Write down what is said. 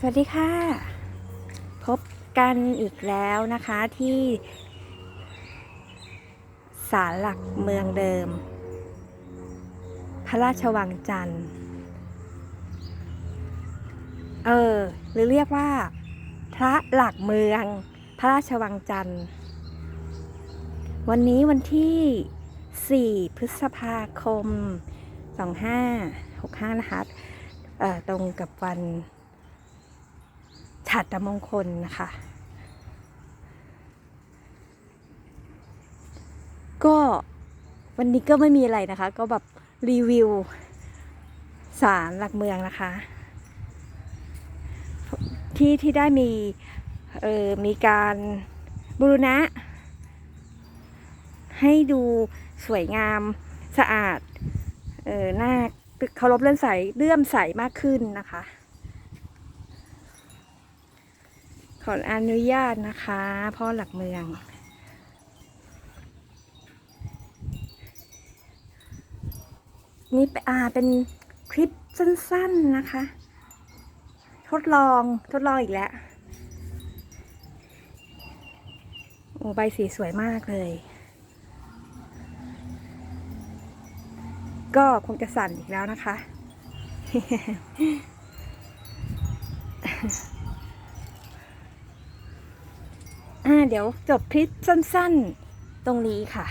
สวัสดีค่ะ พบกันอีกแล้วนะคะที่ศาลหลักเมืองเดิม พระราชวังจันทร์ เออ หรือเรียกว่า พระหลักเมือง พระราชวังจันทร์ วันนี้วันที่ 4 พฤษภาคม 2565 นะคะตรงกับวัน ฉัตรมงคลนะคะ ก็วันนี้ก็ไม่มีอะไรนะคะ ก็แบบรีวิวศาลหลักเมืองนะคะ ที่ที่ได้มีเอ่อมีการบูรณะ ให้ดูสวยงามสะอาดเออหน้าเคารพเลื่อมใสเลื่อมใสมากขึ้นนะคะ ข ออนุญาตนะคะ พ่อหลักเมือง นี่อ่าเป็นคลิปสั้นๆนะคะ ทดลองทดลองอีกแล้ว โอ้ใบสีสวยมากเลย ก็คงจะสั่นอีกแล้วนะคะ อ่า เดี๋ยวจบคลิปสั้นๆ ตรงนี้ค่ะ